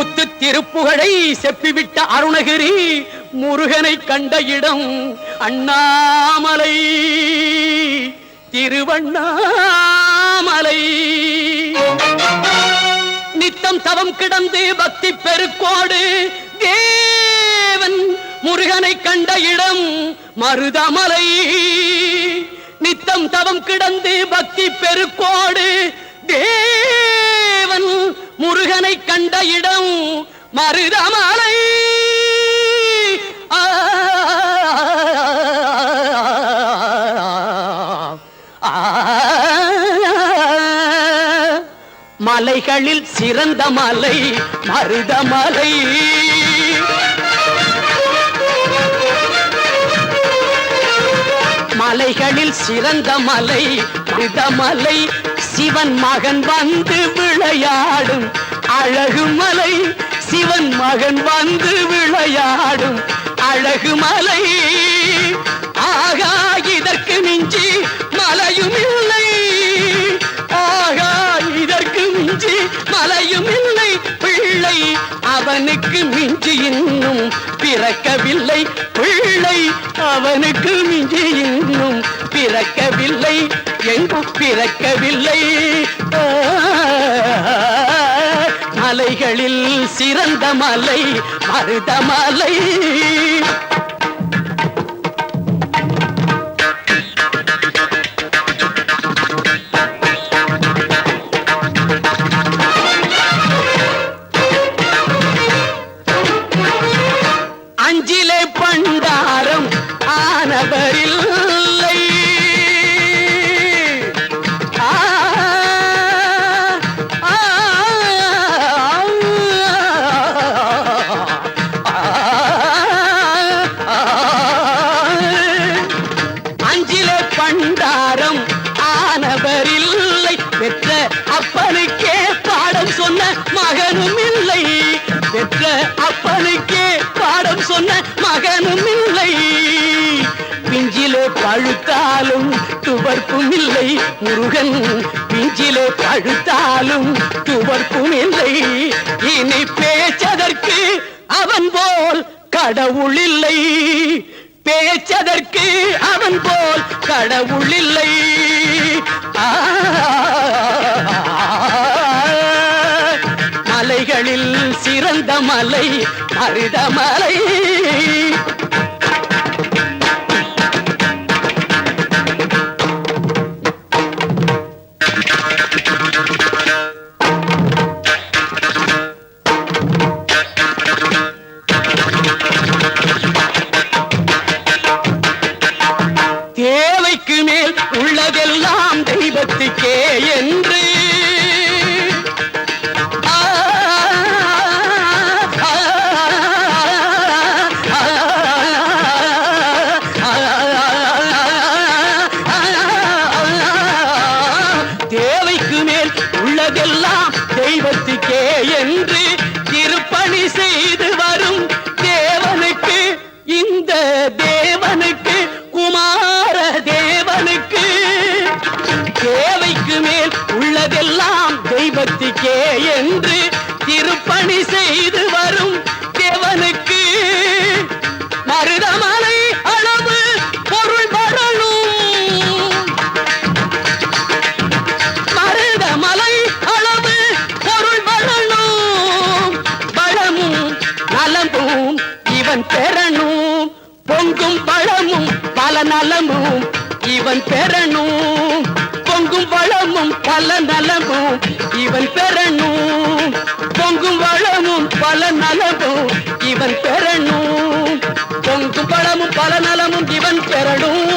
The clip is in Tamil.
முத்து திருப்புகழை செப்பிவிட்ட அருணகிரி முருகனை கண்ட இடம் அண்ணாமலை. திருவண்ணாமலை. நித்தம் தவம் கிடந்து பக்தி பெருக்கோடு தேவன் முருகனை கண்ட இடம் மருதமலை. நித்தம் தவம் கிடந்து பக்தி பெருக்கோடு தேவன் முருகனை கண்ட இடம் மருதமலை. மலைகளில் சிறந்த மலை மருதமலை. மலைகளில் சிறந்த மலை மருதமலை. சிவன் மகன் வந்து விளையாடும் அழகு மலை தன் மகன் வந்து விளையாடும் அழகு மலை. ஆகா இதற்கு மிஞ்சி மலையும் இல்லை. ஆகா இதற்கு மிஞ்சி மலையும் இல்லை. பிள்ளை அவனுக்கு மிஞ்சி இன்னும் பிறக்கவில்லை. பிள்ளை அவனுக்கு மிஞ்சி இன்னும் பிறக்கவில்லை. எங்கும் பிறக்கவில்லை. ஆ, மலைகளில் சிறந்த மலை மருதமலை அஞ்சிலே பண்டாரம் ஆனவரி பண்டாரம். ஆனவரில்லை. பெற்ற அப்பனுக்கே பாடம் சொன்ன மகனும் இல்லை பெற்ற அப்பனுக்கே பாடம் சொன்ன மகனும் இல்லை பிஞ்சிலே பழுத்தாலும் துவர்ப்பும் இல்லை முருகன் பிஞ்சிலே பழுத்தாலும் துவர்ப்பும் இல்லை இனி பேச்சதற்கு அவன் போல் கடவுள் இல்லை பேச்சதற்கு அவன் போல் கடவுள் இல்லை. மலைகளில் சிறந்த மலை மருதமலை தேவைக்கு மேல் உள்ளதெல்லாம் தெய்வத்துக்கே என்று தேவைக்கு மேல் உள்ளதெல்லாம் தெய்வத்துக்கே என்று திருப்பணி செய்து வரும் தேவனுக்கு இந்த தேவ தெய்வத்துக்கே என்று திருப்பணி செய்து வரும் தேவனுக்கு. மருதமலை அளவு பொருள் வரணும் மருதமலை அளவு பொருள் வரணும் பழமும் நலமும் இவன் பெறணும். பொங்கும் பழமும் பல நலமும் இவன் பெறணும். பல நலமும் இவன் பெறணும். பொங்கும் வளமும் பல நலமும் இவன் பெறணும். பொங்கும் பழமும் பல நலமும் இவன் பெறணும்.